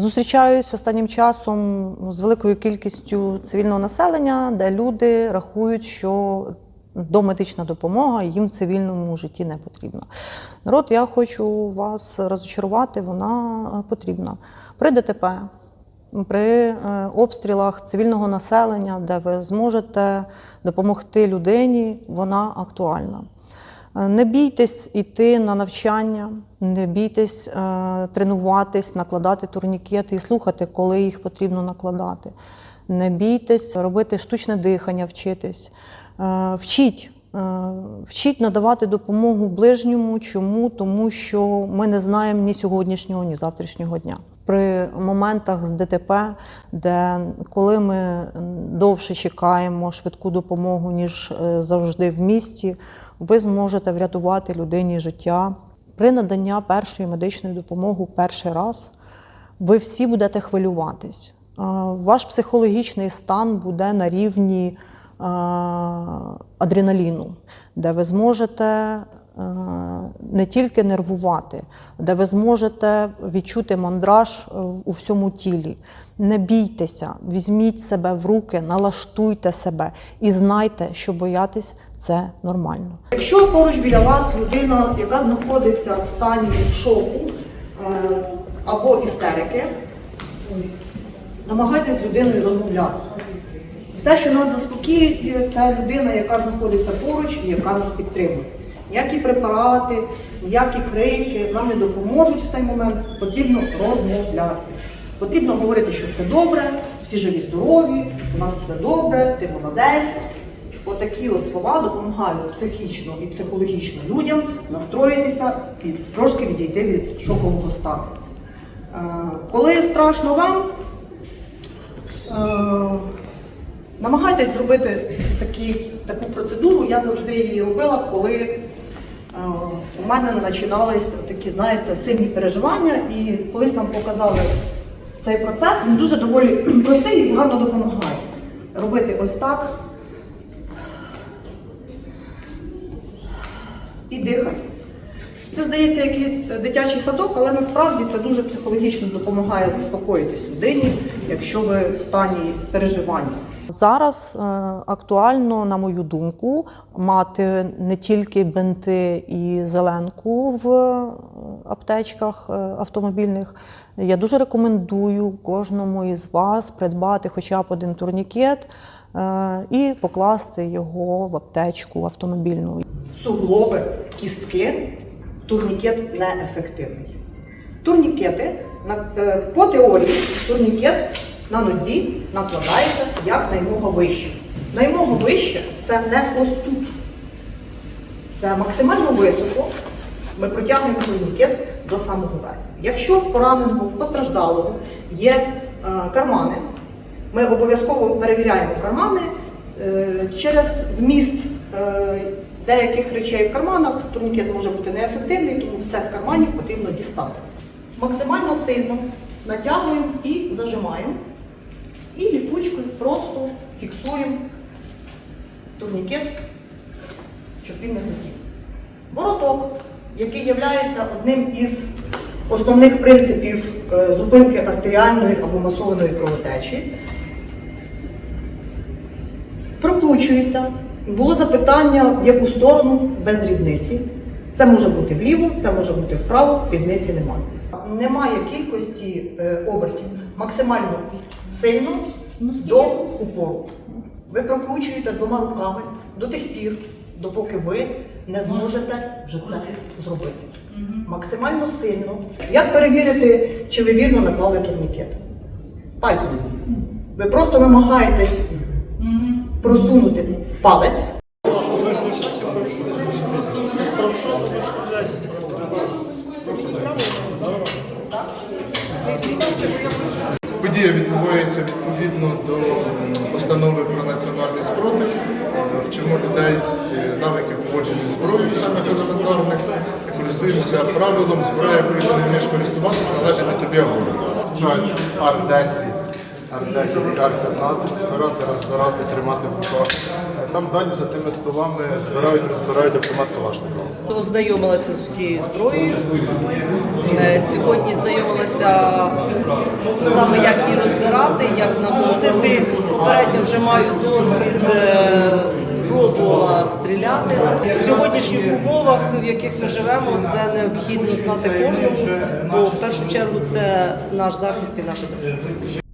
Зустрічаюсь останнім часом з великою кількістю цивільного населення, де люди рахують, що домедична допомога їм в цивільному житті не потрібна. Народ, я хочу вас розчарувати, вона е, потрібна. При ДТП, при е, обстрілах цивільного населення, де ви зможете допомогти людині, вона актуальна. Е, Не бійтесь іти на навчання, не бійтесь е, тренуватись, накладати турнікети і слухати, коли їх потрібно накладати. Не бійтесь робити штучне дихання, вчитись. Е, Вчіть, вчіть надавати допомогу ближньому. Чому? Тому що ми не знаємо ні сьогоднішнього, ні завтрашнього дня. При моментах з ДТП, де коли ми довше чекаємо швидку допомогу, ніж завжди в місті, ви зможете врятувати людині життя. При наданні першої медичної допомоги перший раз ви всі будете хвилюватись. Е, Ваш психологічний стан буде на рівні е, адреналіну, де ви зможете не тільки нервувати, де ви зможете відчути мандраж е, у всьому тілі. Не бійтеся, візьміть себе в руки, налаштуйте себе і знайте, що боятись це нормально. Якщо поруч біля вас людина, яка знаходиться в стані шоку е, або істерики, намагайтесь людиною розмовляти. Все, що нас заспокоює, це людина, яка знаходиться поруч і яка нас підтримує. Ніякі препарати, ніякі крики нам не допоможуть в цей момент. Потрібно розмовляти. Потрібно говорити, що все добре, всі живі, здорові, у нас все добре, ти молодець. Отакі от слова допомагають психічно і психологічно людям настроїтися і трошки відійти від шокового стану. Е, Коли страшно вам, е, намагайтесь зробити такі, таку процедуру. Я завжди її робила, коли у мене починались такі, знаєте, сильні переживання, і колись нам показали цей процес. Він дуже доволі простий і гарно допомагає. Робити ось так. і дихай. Це здається якийсь дитячий садок, але насправді це дуже психологічно допомагає заспокоїтись людині, якщо ви в стані переживання. Зараз е, актуально, на мою думку, мати не тільки бинти і зеленку в е, аптечках е, автомобільних. Я дуже рекомендую кожному із вас придбати хоча б один турнікет і покласти його в аптечку автомобільну. Суглоби, кістки, турнікет неефективний. Турнікети по теорії турнікет на нозі накладається як наймога вище. Наймога вище це не ось тут. Це максимально високо. Ми протягуємо турнікет до самого верху. Якщо в пораненого, в постраждалого є е, кармани, ми обов'язково перевіряємо кармани е, через вміст е, деяких речей в карманах. Турнікет може бути неефективний, тому все з карманів потрібно дістати. Максимально сильно натягуємо і зажимаємо. І ліпучкою просто фіксуємо турнікет, щоб він не злетів. Вороток, який є одним із основних принципів е, зупинки артеріальної або масованої кровотечі, прокручується. Було запитання, в яку сторону без різниці. Це може бути вліво, це може бути вправо, різниці немає. Немає кількості е, обертів. Максимально сильно до упору. Ви прокручуєте двома руками до тих пір, допоки ви не зможете вже це зробити. Максимально сильно. Як перевірити, чи ви вірно наклали турнікет? Пальцем. Ви просто намагаєтесь просунути палець. Відповідно до постанови про національний спротив. Е, Вчимо людей е, навиків поводження зі зброєю, саме елементарних, користуємося правилом зброя, якою не вмієш користуватися, належить на тобі огонь. Вчать Ар-10, Ар-10 і Ар-15, збирати, розбирати, тримати в руках. Там далі за тими столами збирають, розбирають автомат Калашникова. Ознайомилася з усією зброєю. Е, Сьогодні знайомилася саме як її розбирати, як наводити. Попередньо вже маю досвід, е, спробувала стріляти. В сьогоднішніх умовах, в яких ми живемо, це необхідно знати кожному, бо в першу чергу це наш захист і наша безпека.